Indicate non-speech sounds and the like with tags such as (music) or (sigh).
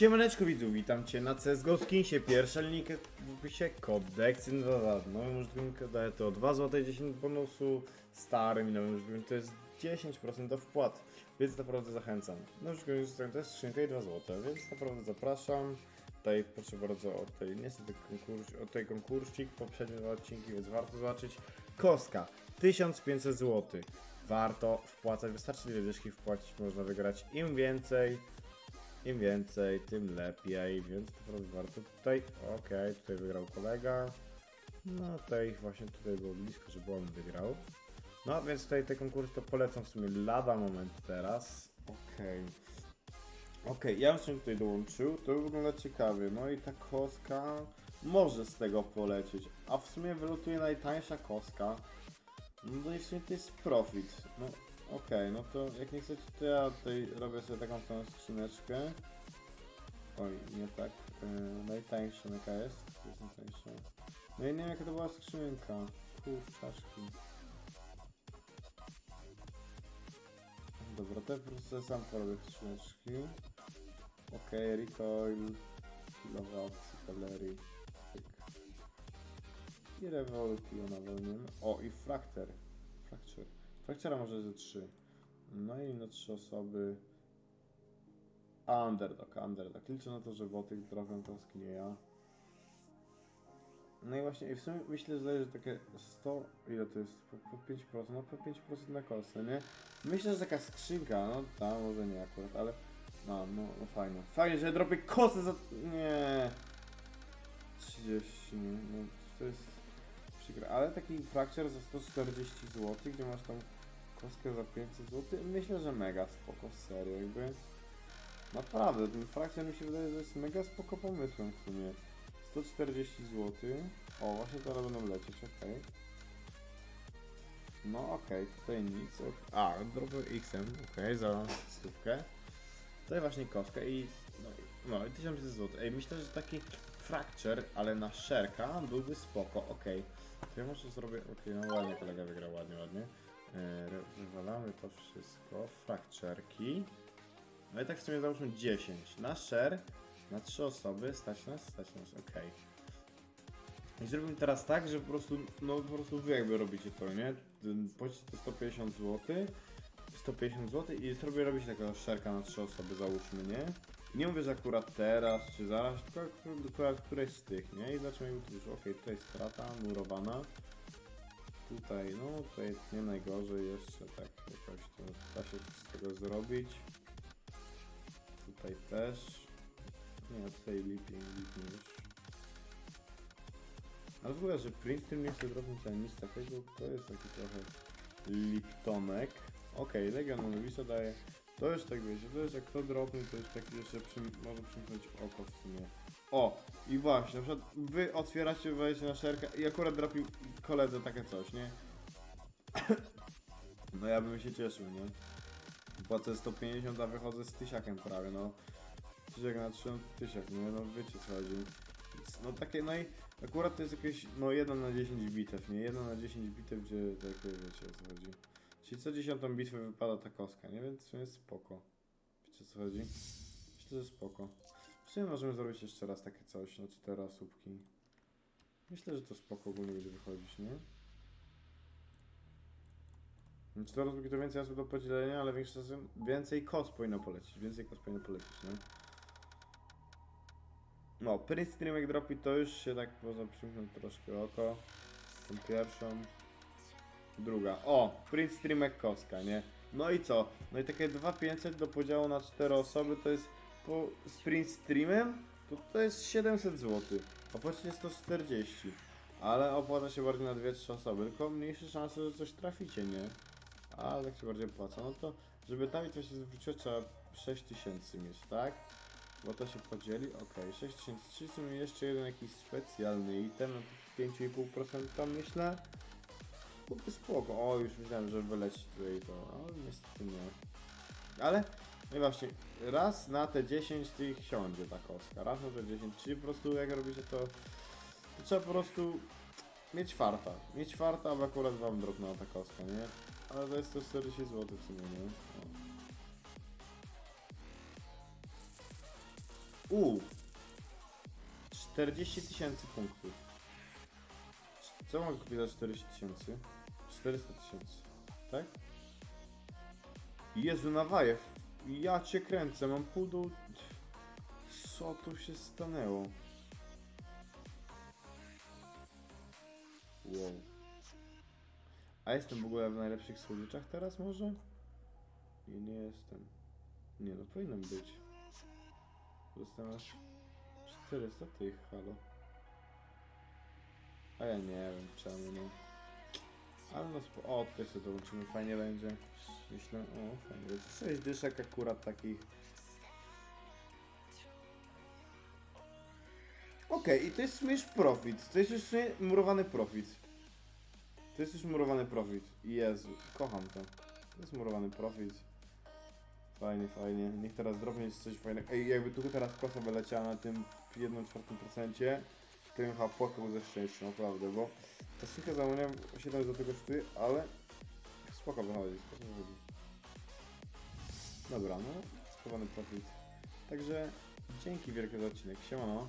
Siemaneczko widzów, witam Cię na CSGO Skinsie. Pierwsza linijka w opisie, kod Dexin 2 Nowym użytkownikom daje to 2 zł 10 bonusu, starym i nowym użytkownikom to jest 10% do wpłat, więc naprawdę zachęcam. Nowy użytkownik to jest skrzynka i 2 zł, więc naprawdę zapraszam. Tutaj proszę bardzo o tej niestety konkurs, o tej konkursik, poprzednie dwa odcinki, więc warto zobaczyć. Kostka 1500 zł. Warto wpłacać, wystarczy dwie wpłacić, można wygrać im więcej. Im więcej, tym lepiej, więc to naprawdę warto. Tutaj, okej, tutaj wygrał kolega. No tutaj właśnie tutaj było blisko, żeby on wygrał. No więc tutaj te konkursy to polecam w sumie lada moment teraz. Okej. Okej, ja bym sobie tutaj dołączył, to wygląda ciekawie. No i ta koska może z tego polecieć. A w sumie wylotuje najtańsza koska. No i w sumie to jest profit. No okej, no to jak nie chcecie, to ja tutaj robię sobie taką samą skrzyneczkę. Oj, nie tak. Yy, najtańsza jaka jest? Jest najtańsza. No i nie wiem jaka to była skrzynka. Kurczaczki. Dobra, po prostu sam porobię skrzyneczki. Okej, recoil, kilowatt, kalorii. Pyk. I revolution nawolnimy. O, i fracture. Fracture. Fractura może ze 3. No i na 3 osoby. Underdog, underdog. Liczę na to, że boty to nie ja. No i właśnie, i w sumie myślę, że zależy takie 100, ile to jest? Po, po 5%, no po 5% na kosę, nie? Myślę, że taka skrzynka, no tam może nie akurat, ale no, no, no fajnie. Fajnie, że dropię kosę za... nie. 30, nie, no to jest przykre. Ale taki fracture za 140 zł, gdzie masz tam kostkę za 500 zł, myślę, że mega spoko, serio, jakby. Naprawdę, ten fracture mi się wydaje, że jest mega spoko pomysłem w sumie. 140 zł. O, właśnie teraz będą lecieć, okej. No okej, tutaj nic. A, drobę XM, okej, za stówkę. Tutaj właśnie kostkę i no, no i 1500 zł. Ej, myślę, że taki fracture, ale na szerka byłby spoko, okej. To ja może zrobię, okej, no ładnie kolega wygrał, ładnie, ładnie. E, Wywalamy to wszystko, fractureki. No i tak w sumie załóżmy 10. Na share, na 3 osoby, stać nas, stać nas, okej. I zrobimy teraz tak, że po prostu, no po prostu wy jakby robicie to, nie? Płacicie to 150 zł, 150 zł i zrobię robić takiego szerka na 3 osoby, załóżmy, nie? Nie mówię, że akurat teraz, czy zaraz, tylko akurat- któreś z tych, nie? I zaczynamy tu już, okej, tutaj strata, murowana. Tutaj, no tutaj nie najgorzej jeszcze, tak jakoś to da się coś z tego zrobić. Tutaj też. Nie, tutaj lepiej, lepiej już. Ale w ogóle, że nie chce dropnąć ani nic takiego, to jest taki trochę Liptonek. Okej, okay, Legion Novisa daje. To już tak wiecie, to jest jak kto dropnie, to już tak jeszcze przym, może przymknąć oko w sumie. O, i właśnie, na przykład wy otwieracie, wejście na szerkę i akurat dropił koledze takie coś, nie? (coughs) No ja bym się cieszył, nie? Płacę 150, a wychodzę z tysiakiem prawie, no. Tysiak na 3, no tysiak, nie? No wiecie co chodzi. No takie, no i akurat to jest jakieś, no 1 na 10 bitew, nie? 1 na 10 bitew, gdzie takie wiecie o co chodzi. Czyli co dziesiątą bitwę wypada ta kostka, nie? Więc to jest spoko. Wiecie co chodzi? Myślę, że spoko. W sumie możemy zrobić jeszcze raz takie coś, na 4 słupki. Myślę, że to spoko ogólnie będzie wychodzić, nie? Cztery słupki to więcej osób do podzielenia, ale większe, więcej kos powinno polecieć, więcej kos powinno polecieć, nie? No, Prince Streamek dropi to już się tak można przymknąć troszkę oko. Tą pierwszą. Druga. O! Prince Streamek Koska, nie? No i co? No i takie 2500 do podziału na 4 osoby to jest po z Prince Streamem to, to jest 700 zł. Opłacicie 140. Ale opłaca się bardziej na 2-3 osoby, tylko mniejsze szanse, że coś traficie, nie? Ale tak się bardziej opłaca. No to, żeby tam coś się zwróciło, trzeba 6000 mieć, tak? Bo to się podzieli, ok, 6000, czyli w sumie jeszcze jeden jakiś specjalny item tych 5,5% myślę. Byłby spoko, o już myślałem, że wyleci tutaj to, ale niestety nie. Ale, no i właśnie, raz na te 10 tych siądzie ta kostka, raz na te 10, czyli po prostu jak robicie to, to trzeba po prostu mieć farta, mieć farta, aby akurat wam dropnęła ta kostka, nie? Ale to jest to 40 zł w sumie, nie? O. U. 40 tysięcy punktów. Co mogę kupić za 40 tysięcy? 400 tysięcy, tak? Jezu, nawajew. Ja cię kręcę, mam pół do... Co tu się stanęło? Wow. A jestem w ogóle w najlepszych słodziczach teraz może? Nie, nie jestem. Nie no, powinienem być. Dostałem aż 400 tych, halo. A ja nie wiem czemu, no. Ale no spo... O, tutaj sobie dołączymy, fajnie będzie. Myślę, o, fajnie będzie. 6 dyszek akurat takich. Okej, i to jest już profit. To jest już murowany profit. To jest już murowany profit. Jezu, kocham to. To jest murowany profit. Fajnie, fajnie. Niech teraz drobnie jest coś fajnego. Ej, jakby tu teraz kosa wyleciała na tym 1 czwartym procencie, to bym chyba płakał ze szczęścia, naprawdę, bo ta skrzynka zamówienia 7 zł kosztuje, ale spoko wychodzi, spoko wychodzi. Dobra, no, schowany profit. Także dzięki wielkie za odcinek. Siemano.